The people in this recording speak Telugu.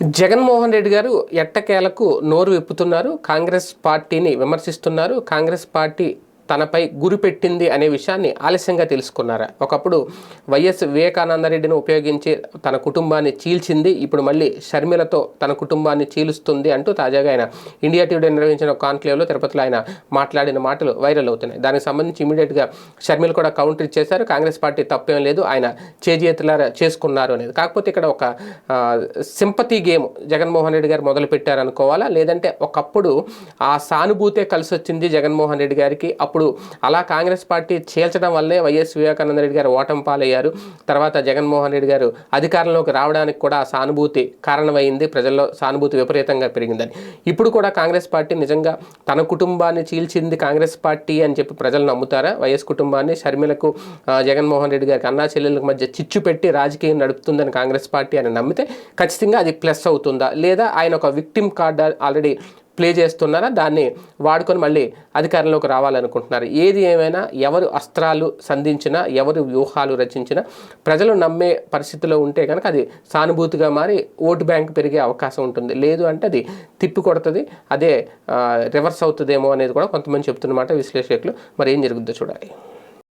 జగన్మోహన్ రెడ్డి గారు ఎట్టకేలకు నోరు విప్పుతున్నారు. కాంగ్రెస్ పార్టీని విమర్శిస్తున్నారు. కాంగ్రెస్ పార్టీ తనపై గురిపెట్టింది అనే విషయాన్ని ఆలస్యంగా తెలుసుకున్నారా? ఒకప్పుడు వైఎస్ వివేకానందరెడ్డిని ఉపయోగించి తన కుటుంబాన్ని చీల్చింది ఇప్పుడు మళ్ళీ షర్మిలతో తన కుటుంబాన్ని చీలుస్తుంది అంటూ తాజాగా ఆయన ఇండియా టీవీ నిర్వహించిన కాన్క్లేవ్లో తిరుపతిలో ఆయన మాట్లాడిన మాటలు వైరల్ అవుతున్నాయి. దానికి సంబంధించి ఇమీడియట్గా షర్మిల కూడా కౌంటర్ ఇచ్చేశారు. కాంగ్రెస్ పార్టీ తప్పేం లేదు ఆయన చేజేతులారా చేసుకున్నారు అనేది. కాకపోతే ఇక్కడ ఒక సింపతి గేమ్ జగన్మోహన్ రెడ్డి గారు మొదలు పెట్టారనుకోవాలా లేదంటే ఒకప్పుడు ఆ సానుభూతే కలిసి వచ్చింది జగన్మోహన్ రెడ్డి గారికి అప్పుడు అలా కాంగ్రెస్ పార్టీ చేల్చడం వల్లే వైఎస్ వివేకానంద రెడ్డి గారు ఓటమి పాలయ్యారు. తర్వాత జగన్మోహన్ రెడ్డి గారు అధికారంలోకి రావడానికి కూడా సానుభూతి కారణమైంది. ప్రజల్లో సానుభూతి విపరీతంగా పెరిగిందని. ఇప్పుడు కూడా కాంగ్రెస్ పార్టీ నిజంగా తన కుటుంబాన్ని చీల్చింది కాంగ్రెస్ పార్టీ అని చెప్పి ప్రజలు నమ్ముతారా? వైఎస్ కుటుంబాన్ని షర్మిలకు జగన్మోహన్ రెడ్డి గారికి అన్నా చెల్లెళ్ళకి మధ్య చిచ్చు పెట్టి రాజకీయం నడుపుతుందని కాంగ్రెస్ పార్టీ అని నమ్మితే ఖచ్చితంగా అది ప్లస్ అవుతుందా? లేదా ఆయన ఒక విక్టిమ్ కార్డ్ ఆల్రెడీ ప్లే చేస్తున్నారా? దాన్ని వాడుకొని మళ్ళీ అధికారంలోకి రావాలనుకుంటున్నారు. ఏది ఏమైనా ఎవరు అస్త్రాలు సంధించినా ఎవరు వ్యూహాలు రచించినా ప్రజలు నమ్మే పరిస్థితిలో ఉంటే కనుక అది సానుభూతిగా మారి ఓటు బ్యాంక్ పెరిగే అవకాశం ఉంటుంది. లేదు అంటే అది తిప్పి కొడుతుంది అదే రివర్స్ అవుతుందేమో అనేది కూడా కొంతమంది చెప్తున్నమాట విశ్లేషకులు. మరి ఏం జరుగుద్దో చూడాలి.